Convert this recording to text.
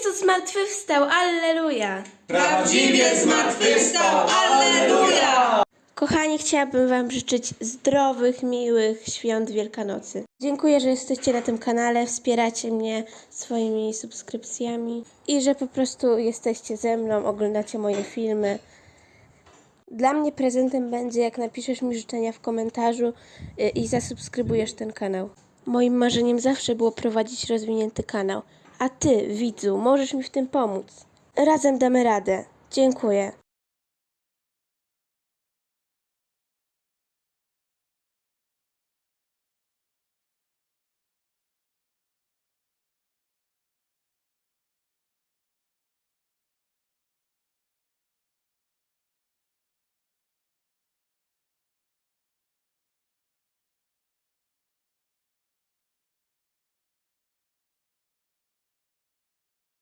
Chrystus zmartwychwstał, alleluja! Prawdziwie zmartwychwstał, Alleluja! Kochani, chciałabym Wam życzyć zdrowych, miłych świąt Wielkanocy. Dziękuję, że jesteście na tym kanale, wspieracie mnie swoimi subskrypcjami i że po prostu jesteście ze mną, oglądacie moje filmy. Dla mnie prezentem będzie, jak napiszesz mi życzenia w komentarzu y, i zasubskrybujesz ten kanał. Moim marzeniem zawsze było prowadzić rozwinięty kanał, a Ty, widzu, możesz mi w tym pomóc. Razem damy radę. Dziękuję.